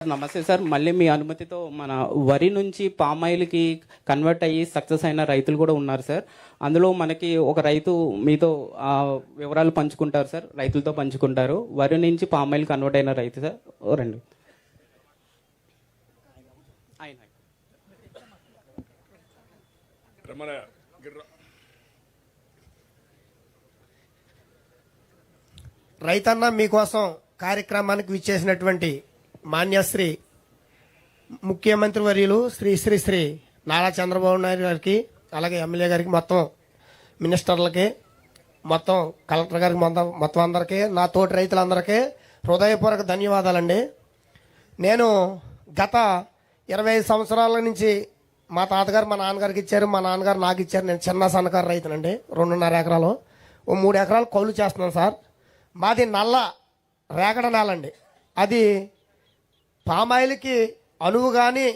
నమస్తే సార్. మళ్ళీ మీ అనుమతితో మన వరి నుంచి పామాయిల్కి కన్వర్ట్ అయ్యి సక్సెస్ అయిన రైతులు కూడా ఉన్నారు సార్. అందులో మనకి ఒక రైతు మీతో ఆ, వివరాలు పంచుకుంటారు సార్. రైతులతో పంచుకుంటారు. వరి నుంచి పామాయిల్ కన్వర్ట్ అయిన రైతు సార్. ఓ రండి. రైతన్న మీకోసం కార్యక్రమానికి విచ్చేసినటువంటి మాన్యశ్రీ ముఖ్యమంత్రి వర్యులు శ్రీ శ్రీ శ్రీ నారా చంద్రబాబు నాయుడు గారికి అలాగే ఎమ్మెల్యే గారికి మొత్తం మినిస్టర్లకి మొత్తం కలెక్టర్ గారికి మొత్తం మొత్తం అందరికీ నా తోటి రైతులందరికీ హృదయపూర్వక ధన్యవాదాలండి. నేను గత ఇరవై ఐదు సంవత్సరాల నుంచి మా తాతగారు మా నాన్నగారికి ఇచ్చారు మా నాన్నగారు నాకు ఇచ్చారు. నేను చిన్న సన్నకారు రైతునండి రెండున్నర ఎకరాలు. ఓ మూడు ఎకరాలు కౌలు చేస్తున్నాను సార్. మాది నల్ల రేగడ నేల అండి అది పామాయిల్కి అనువు కానీ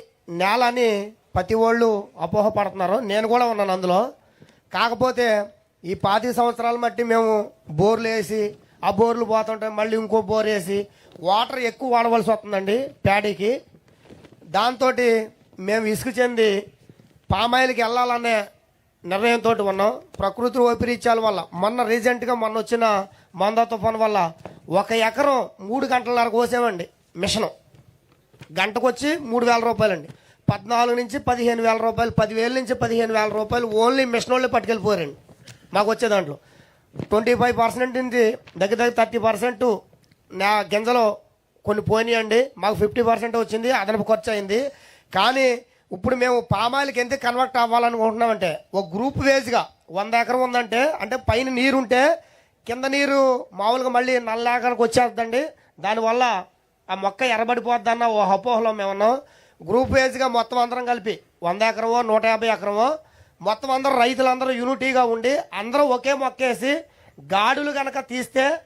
నేల అని ప్రతి వాళ్ళు అపోహపడుతున్నారు. నేను కూడా ఉన్నాను అందులో. కాకపోతే ఈ పాతి సంవత్సరాల మట్టి మేము బోర్లు వేసి ఆ బోర్లు పోతుంటే మళ్ళీ ఇంకో బోర్ వేసి వాటర్ ఎక్కువ వాడవలసి వస్తుందండి ప్యాడీకి. దాంతో మేము ఇసుకు చెంది పామాయిల్కి వెళ్ళాలనే నిర్ణయంతో ఉన్నాం. ప్రకృతి వైపరీత్యాల వల్ల మొన్న రీసెంట్గా మొన్న వచ్చిన మంద తుఫాన్ వల్ల ఒక ఎకరం మూడు గంటలన్నర కోసామండి మిషను. గంటకు వచ్చి మూడు వేల రూపాయలండి. పద్నాలుగు నుంచి పదిహేను వేల రూపాయలు పదివేల నుంచి పదిహేను వేల రూపాయలు ఓన్లీ మిషన్ వాళ్ళే పట్టుకెళ్ళిపోయారండి మాకు వచ్చే దాంట్లో. ట్వంటీ ఫైవ్ పర్సెంట్ నుంచి దగ్గర దగ్గర థర్టీ పర్సెంట్. నా గింజలో కొన్ని పోయినాయండి మాకు ఫిఫ్టీ పర్సెంట్ వచ్చింది అదనపు ఖర్చు అయింది. కానీ ఇప్పుడు మేము పామాయిల్కి ఎందుకు కన్వర్ట్ అవ్వాలనుకుంటున్నామంటే ఒక గ్రూప్ వేజ్గా వంద ఎకరం ఉందంటే అంటే పైన నీరు ఉంటే కింద నీరు మామూలుగా మళ్ళీ నల్ల ఎకరానికి వచ్చేస్తుందండి. దానివల్ల ఆ మొక్క ఎర్రబడిపోద్దన్న ఓ అపోహలో మేము గ్రూప్ వేజ్గా మొత్తం అందరం కలిపి వంద ఎకరమో నూట యాభై ఎకరమో మొత్తం అందరూ రైతులందరూ యూనిటీగా ఉండి అందరూ ఒకే మొక్క వేసి గాడులు కనుక తీస్తే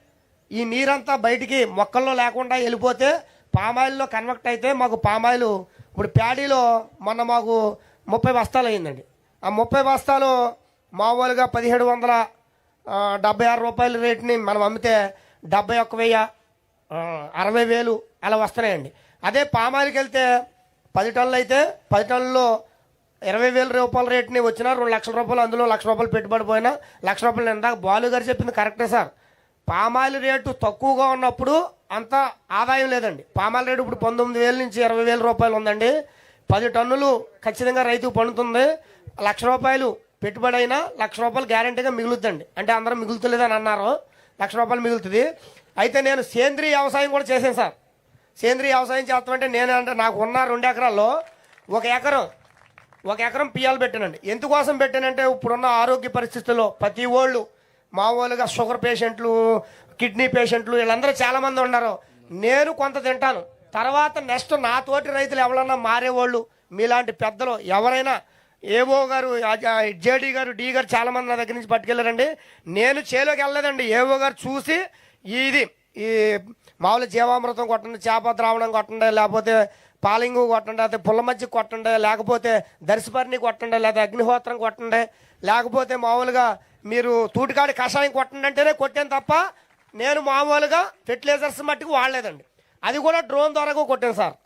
ఈ నీరంతా బయటికి మొక్కల్లో లేకుండా వెళ్ళిపోతే పామాయిల్లో కన్వర్ట్ అయితే మాకు పామాయిలు ఇప్పుడు ప్యాడీలో మొన్న మాకు ముప్పై బస్తాలు అయిందండి. ఆ ముప్పై బస్తాలు మామూలుగా పదిహేడు వందల డెబ్బై ఆరు రూపాయల రేటుని మనం అమ్మితే డెబ్బై ఒక్క వెయ్యి అరవై వేలు అలా వస్తున్నాయండి. అదే పామాయిల్కి వెళ్తే పది టన్నులు అయితే పది టన్నుల్లో ఇరవై వేల రూపాయల రేట్ని వచ్చిన రెండు లక్షల రూపాయలు అందులో లక్ష రూపాయలు పెట్టుబడి పోయినా లక్ష రూపాయలు ఇందాక బాలు గారు చెప్పింది కరెక్టే సార్. పామాయిల్ రేటు తక్కువగా ఉన్నప్పుడు అంత ఆదాయం లేదండి. పామాయిల్ రేటు ఇప్పుడు పంతొమ్మిది వేల నుంచి ఇరవై వేల రూపాయలు ఉందండి. పది టన్నులు ఖచ్చితంగా రైతుకు పండుతుంది. లక్ష రూపాయలు పెట్టుబడి అయినా లక్ష రూపాయలు గ్యారంటీగా మిగులుద్దండి. అంటే అందరం మిగులుతలేదని అన్నారు. లక్ష రూపాయలు మిగులుతుంది. అయితే నేను సేంద్రీయ వ్యవసాయం కూడా చేశాను సార్. సేంద్రీయ వ్యవసాయం చేస్తామంటే నేను అంటే నాకు ఉన్న రెండు ఎకరాల్లో ఒక ఎకరం ఒక ఎకరం పియాలు పెట్టానండి. ఎందుకోసం పెట్టానంటే ఇప్పుడున్న ఆరోగ్య పరిస్థితుల్లో ప్రతి ఓళ్ళు మామూలుగా షుగర్ పేషెంట్లు కిడ్నీ పేషెంట్లు వీళ్ళందరూ చాలామంది ఉన్నారు. నేను కొంత తింటాను. తర్వాత నెక్స్ట్ నా తోటి రైతులు ఎవరన్నా మారేవాళ్ళు మీలాంటి పెద్దలు ఎవరైనా ఏవో గారు జేడీ గారు డి గారు చాలామంది నా దగ్గర నుంచి పట్టుకెళ్ళారండి. నేను చేలోకి వెళ్ళలేదండి. ఏవో గారు చూసి ఇది ఈ మామూలు జీవామృతం కొట్టండి చేప ద్రావణం కొట్టండి లేకపోతే పాలింగు కొట్టండి లేకపోతే పుల్ల కొట్టండి లేకపోతే దర్శపర్ణి కొట్టండి లేకపోతే అగ్నిహోత్రం కొట్టండి లేకపోతే మామూలుగా మీరు తూటికాడి కషాయం కొట్టండి అంటేనే కొట్టాను తప్ప నేను మామూలుగా ఫెర్టిలైజర్స్ మట్టుకు వాడలేదండి. అది కూడా డ్రోన్ ద్వారా కొట్టాను సార్.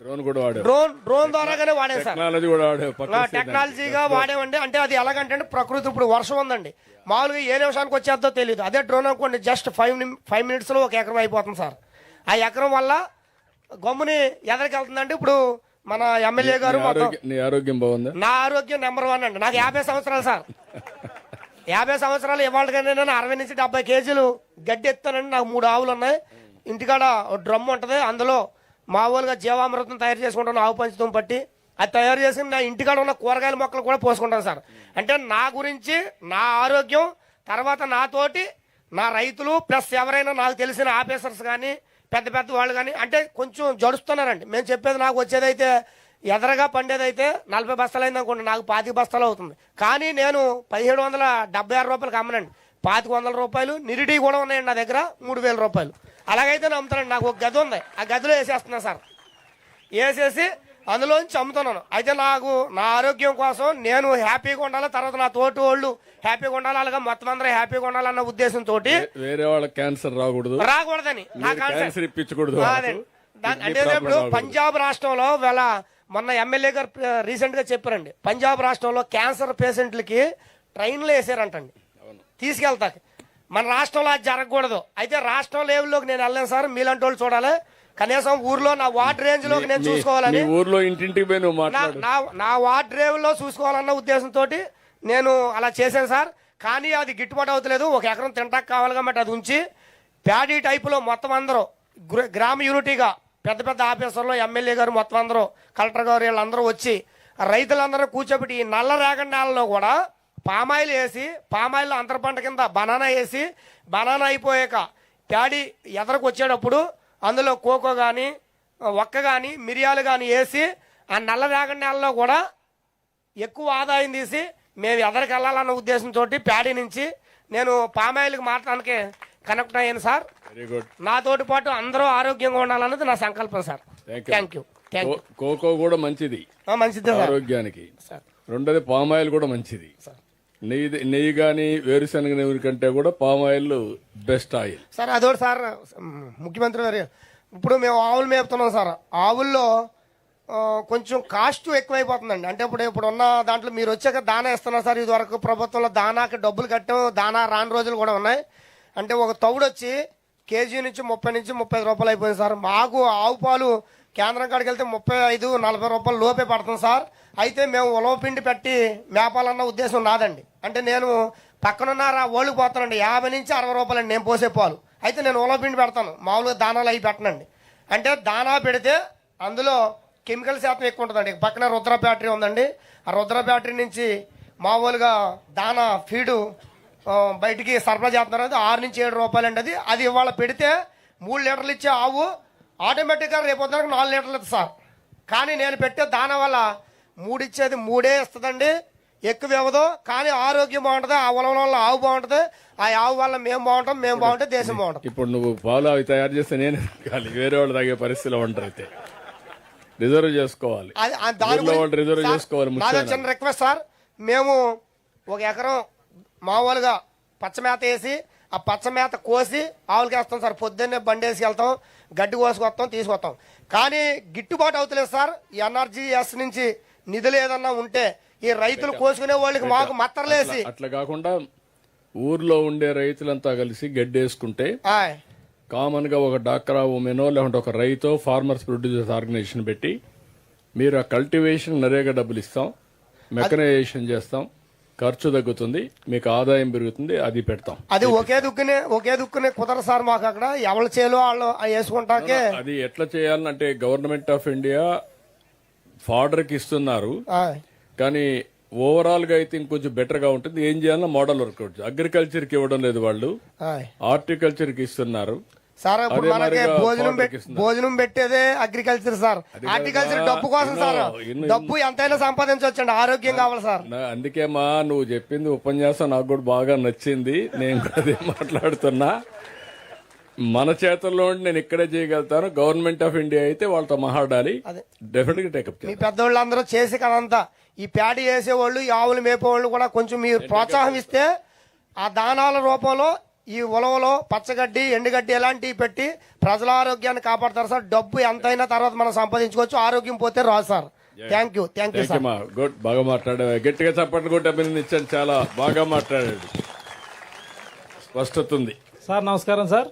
డ్రోన్ కూడా వాడారు డ్రోన్ డ్రోన్ ద్వారాగానే సార్. టెక్నాలజీ కూడా ఆ, టెక్నాలజీగా వాడేవండి. అంటే అది ఎలాగంటే ప్రకృతి ఇప్పుడు వర్షం ఉందండి. మామూలుగా ఏ నిమిషానికి వచ్చేద్దో తెలియదు అదే డ్రోన్ అనుకోండి జస్ట్ ఫైవ్ ఫైవ్ మినిట్స్లో ఒక ఎకరం అయిపోతుంది సార్. ఆ ఎకరం వల్ల గమ్ముని ఎదరికి వెళ్తుందండి ఇప్పుడు మన ఎమ్మెల్యే గారు నీ ఆరోగ్యం బాగుందా? నా ఆరోగ్యం నెంబర్ వన్ అండి. నాకు యాభై సంవత్సరాలు సార్. యాభై సంవత్సరాలు ఇవాళకనే నేను అరవై నుంచి డెబ్బై కేజీలు గడ్డి ఎత్తానండి. నాకు మూడు ఆవులు ఉన్నాయి. ఇంటికాడ డ్రమ్ ఉంటుంది. అందులో మామూలుగా జీవామృతం తయారు చేసుకుంటాను ఆవు పంచతం పట్టి అది తయారు చేసుకుని నా ఇంటికాడ ఉన్న కూరగాయల మొక్కలు కూడా పోసుకుంటాను సార్. అంటే నా గురించి నా ఆరోగ్యం తర్వాత నాతోటి నా రైతులు ప్లస్ ఎవరైనా నాకు తెలిసిన ఆఫీసర్స్ కానీ పెద్ద పెద్ద వాళ్ళు కానీ అంటే కొంచెం జడుస్తున్నారండి. మేము చెప్పేది నాకు వచ్చేదైతే ఎదరగా పండేదైతే నలభై బస్తాలు అయింది అనుకోండి నాకు పాతిక బస్తాలు అవుతుంది. కానీ నేను పదిహేడు వందల డెబ్బై ఆరు రూపాయలకి అమ్మనండి పాతిక వందల రూపాయలు నిరిడి కూడా ఉన్నాయండి నా దగ్గర మూడు వేల రూపాయలు. అలాగైతే అమ్ముతానండి నాకు ఒక గది ఉంది. ఆ గదిలో వేసేస్తున్నా సార్. వేసేసి అందులోంచి అమ్ముతున్నాను. అయితే నాకు నా ఆరోగ్యం కోసం నేను హ్యాపీగా ఉండాలి తర్వాత నా తోటి వాళ్ళు హ్యాపీగా ఉండాలి అలాగే మొత్తం అందరూ హ్యాపీగా ఉండాలన్న ఉద్దేశంతో వేరే క్యాన్సర్ రాకూడదు. రాకూడదని. క్యాన్సర్ ఇప్పించకూడదు అంటే ఇప్పుడు. పంజాబ్ రాష్ట్రంలో వేళ మొన్న ఎమ్మెల్యే గారు రీసెంట్గా చెప్పారండి. పంజాబ్ రాష్ట్రంలో క్యాన్సర్ పేషెంట్లకి ట్రైన్లో వేసారంటండి. తీసుకెళ్తాక మన రాష్ట్రంలో అది జరగకూడదు. అయితే రాష్ట్రం లెవెల్లోకి నేను వెళ్ళాను సార్ మీలాంటి వాళ్ళు చూడాలి. కనీసం ఊర్లో నా వార్డ్ రేంజ్లోకి నేను చూసుకోవాలని. ఊర్లో ఇంటింటికి పోయి నువ్వు నా నా వార్డ్ రేవుల్లో చూసుకోవాలన్న ఉద్దేశంతో నేను అలా చేశాను సార్. కానీ అది గిట్టుబాటు అవుతలేదు. ఒక ఎకరం తింటాక కావాలి కాబట్టి అది ఉంచి ప్యాడీ టైపులో మొత్తం అందరూ గ్ర- గ్రామ యూనిటీగా పెద్ద పెద్ద ఆఫీసర్లు ఎమ్మెల్యే గారు మొత్తం అందరూ కలెక్టర్ గారు వీళ్ళందరూ వచ్చి రైతులందరూ కూర్చోబెట్టి ఈ నల్ల రేగడి నేలలో కూడా పామాయిల్ వేసి పామాయిల్ అంతర పంట కింద బనానా వేసి బనానా అయిపోయాక ప్యాడీ ఎదరకు వచ్చేటప్పుడు అందులో కోకో కానీ ఒక్క కానీ మిరియాలు కానీ వేసి ఆ నల్ల రేగడి నేలలో కూడా ఎక్కువ ఆదాయం తీసి మేము ఎదరికి వెళ్ళాలన్న ఉద్దేశంతో ప్యాడీ నుంచి నేను పామాయిల్కి మాట్లాడడానికి కనెక్ట్ అయ్యాను సార్. వెరీ గుడ్ నాతోటి పాటు అందరూ ఆరోగ్యంగా ఉండాలన్నది నా సంకల్పం సార్. థ్యాంక్ యూ కోకో కూడా మంచిది. మంచిదే ఆరోగ్యానికి. సార్. రెండోది పామ్ ఆయిల్ కూడా మంచిది. సార్. నెయ్యి నెయ్యి కానీ వేరుశనగ నెయ్యి కంటే కూడా palm oil best oil. Sir అదోటి sir ముఖ్యమంత్రి గారు ఇప్పుడు మేము ఆవులు మేపుతున్నాం సార్. ఆవుల్లో కొంచెం కాస్ట్ ఎక్కువైపోతుందండి. అంటే ఇప్పుడు ఇప్పుడు ఉన్న దాంట్లో మీరు వచ్చాక దానా ఇస్తున్నారు సార్. ఇది వరకు ప్రభుత్వంలో దానాకి డబ్బులు కట్టడం దానా రాని రోజులు కూడా ఉన్నాయి. అంటే ఒక తౌడు వచ్చి కేజీ నుంచి ముప్పై నుంచి ముప్పై ఐదు రూపాయలు అయిపోయింది సార్. మాకు ఆవు పాలు కేంద్రం కాడికి వెళ్తే ముప్పై ఐదు నలభై రూపాయలు లోపే పడుతుంది సార్. అయితే మేము ఉలవ పిండి పెట్టి మేపాలన్న ఉద్దేశం నాదండి. అంటే నేను పక్కనున్నారా ఓళ్ళు ఓళ్ళకి పోతానండి యాభై నుంచి అరవై రూపాయలండి నేను పోసే పాలు. అయితే నేను ఉలవ పిండి పెడతాను. మామూలుగా దానాలు అవి పెట్టనండి. అంటే దానా పెడితే అందులో కెమికల్ శాతం ఎక్కువ ఉంటుందండి. పక్కన రుద్ర బ్యాటరీ ఉందండి. ఆ రుద్ర బ్యాటరీ నుంచి మామూలుగా దానా ఫీడు బయటికి సరఫరా చేస్తున్నారు. అది ఆరు నుంచి ఏడు రూపాయలు అండి అది. అది ఇవాళ పెడితే మూడు లీటర్లు ఇచ్చే ఆవు ఆటోమేటిక్గా రేపు పొద్దునకు నాలుగు లీటర్లు ఇస్తుంది సార్. కానీ నేను పెట్టే దాన వల్ల మూడిచ్చేది మూడే ఇస్తుందండి. ఎక్కువ ఇవ్వదు కానీ ఆరోగ్యం బాగుంటుంది ఆ ఉలవల వల్ల ఆవు బాగుంటుంది ఆ ఆవు వల్ల మేము బాగుంటాం మేము బాగుంటే దేశం బాగుంటుంది ఇప్పుడు నువ్వు పాలు అవి తయారు చేస్తే నేను తాగాలి వేరే వాళ్ళు తాగే పరిస్థితిలో ఉంటారు అయితే. రిజర్వ్ చేసుకోవాలి. వాళ్ళు రిజర్వ్ చేసుకోవాలి చిన్న రిక్వెస్ట్ సార్. మేము ఒక ఎకరం మామూలుగా పచ్చమేత వేసి ఆ పచ్చమేత కోసి ఆవులకి వేస్తాం సార్. పొద్దున్నే బండి వేసి వెళ్తాం గడ్డి కోసుకొస్తాం తీసుకొస్తాం. కానీ గిట్టుబాటు అవుతలేదు సార్. ఎన్ఆర్జీఎస్ నుంచి నిధులు ఏదన్నా ఉంటే ఈ రైతులు కోసుకునే వాళ్ళకి మాకు మత్తరలేసి. అట్లా- కాకుండా ఊర్లో ఉండే రైతులంతా కలిసి గడ్డేసుకుంటే కామన్గా ఒక డాక్రా ఉమెనో లేకుంటే ఒక రైతో ఫార్మర్స్ ప్రొడ్యూసర్స్ ఆర్గనైజేషన్ పెట్టి మీరు ఆ కల్టివేషన్ నరేగా డబ్బులు ఇస్తాం మెకనైజేషన్ చేస్తాం ఖర్చు తగ్గుతుంది మీకు ఆదాయం పెరుగుతుంది అది పెడతాం. అది ఒకే దుక్కునే ఒకే దుక్కునే కుదరదు సార్ మాకు అక్కడ. ఎవరి చేలో వాళ్ళు వేసుకుంటాకే. అది ఎట్లా చేయాలంటే గవర్నమెంట్ ఆఫ్ ఇండియా ఫాడర్కి ఇస్తున్నారు. కానీ ఓవరాల్గా అయితే ఇంకొంచెం బెటర్గా ఉంటుంది. ఏం చేయాలన్నా మోడల్ వర్కౌట్ అగ్రికల్చర్కి ఇవ్వడం లేదు వాళ్ళు. హార్టికల్చర్కి ఇస్తున్నారు. సార్ ఇప్పుడు మనకి భోజనం. భోజనం పెట్టేదే అగ్రికల్చర్ సార్. హార్టికల్చర్ డబ్బు కోసం సార్. డబ్బు ఎంతైనా సంపాదించవచ్చండి. ఆరోగ్యం కావాలి సార్. నా- అందుకే మా నువ్వు చెప్పింది ఉపన్యాసం నాకు కూడా బాగా నచ్చింది. నేను అదే మాట్లాడుతున్నా. మన చేతుల్లో నేను ఇక్కడే చేయగలుగుతాను. గవర్నమెంట్ ఆఫ్ ఇండియా అయితే వాళ్ళతో అదే. డెఫినెట్గా టేకప్ మీ పెద్దోళ్ళందరూ చేసి కదంతా ఈ ప్యాడీ వేసేవాళ్ళు ఈ ఆవులు మేపేవాళ్ళు కూడా కొంచెం మీరు ప్రోత్సాహం ఇస్తే ఆ దానాల రూపంలో ఈ ఉలవలో పచ్చగడ్డి ఎండుగడ్డి ఇలాంటివి పెట్టి ప్రజల ఆరోగ్యాన్ని కాపాడతారు సార్. డబ్బు ఎంతైనా తర్వాత మనం సంపాదించుకోవచ్చు. ఆరోగ్యం పోతే రాదు sir. Thank you thank you sir good బాగా మాట్లాడావు. గట్టిగా చప్పట్లు కొట్టి అభినందించాను. చాలా బాగా మాట్లాడాడు. స్పష్టత ఉంది. సార్ నమస్కారం సార్.